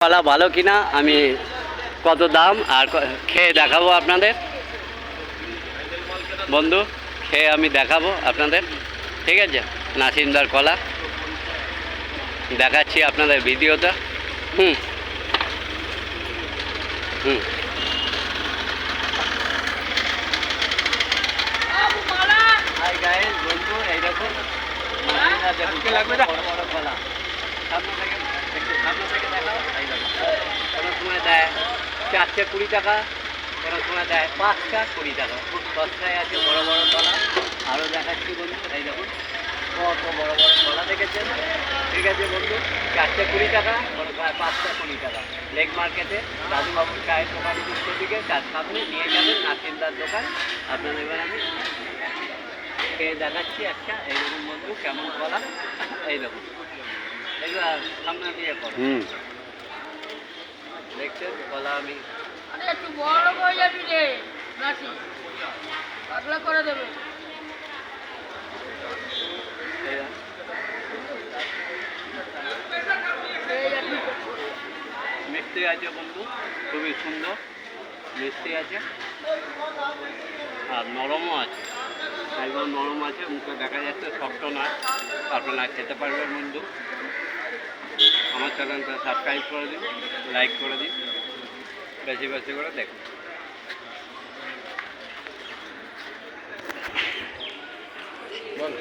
কলা ভালো কিনা আমি কত দাম আর খেয়ে দেখাবো আপনাদের। বন্ধু খেয়ে আমি দেখাবো আপনাদের। ঠিক আছে? নাসিমদার কলা। দেখাচ্ছি আপনাদের ভিডিওটা। হুম। হুম। হাই গাইস কোনো সময় দেয় চারটে কুড়ি টাকা, কোনো সময় দেয় পাঁচটা কুড়ি টাকা। খুব সস্তায় আছে বড় বড় কলা আরও দেখাচ্ছি বন্ধু এই দেখুন। কত বড় বড় কলা দেখেছেন? ঠিক আছে বন্ধু চারটে কুড়ি টাকা, কোনো সময় পাঁচটা কুড়ি টাকা। লেক মার্কেটে দাদুবাবুর চায়ের দোকান উত্তর দিকে, তার সামনে নিয়ে যাবেন নাসিমদার দোকান। আপনাদের এবার আমি খেয়ে দেখাচ্ছি একটা। এইরকম বন্ধু, কেমন কলা এই দেখুন এগুলো সামনে দিয়ে করো হুম। দেখছেন কলা আমি আরে একটু বড় হয়ে যাবি রে নাসি পাতলা করে দেবে। এই দেখুন। এই একটু মিষ্টি আছে বন্ধু খুবই সুন্দর। মিষ্টি আছে। আর নরমও আছে। একদম নরম আছে মুখে দেখা যাচ্ছে শক্ত নয়। আপনারা খেতে পারবেন বন্ধু। আমার চ্যানেলটা সাবস্ক্রাইব করে দিন লাইক করে দিন। বেশি বেশি করে দেখুন। বল।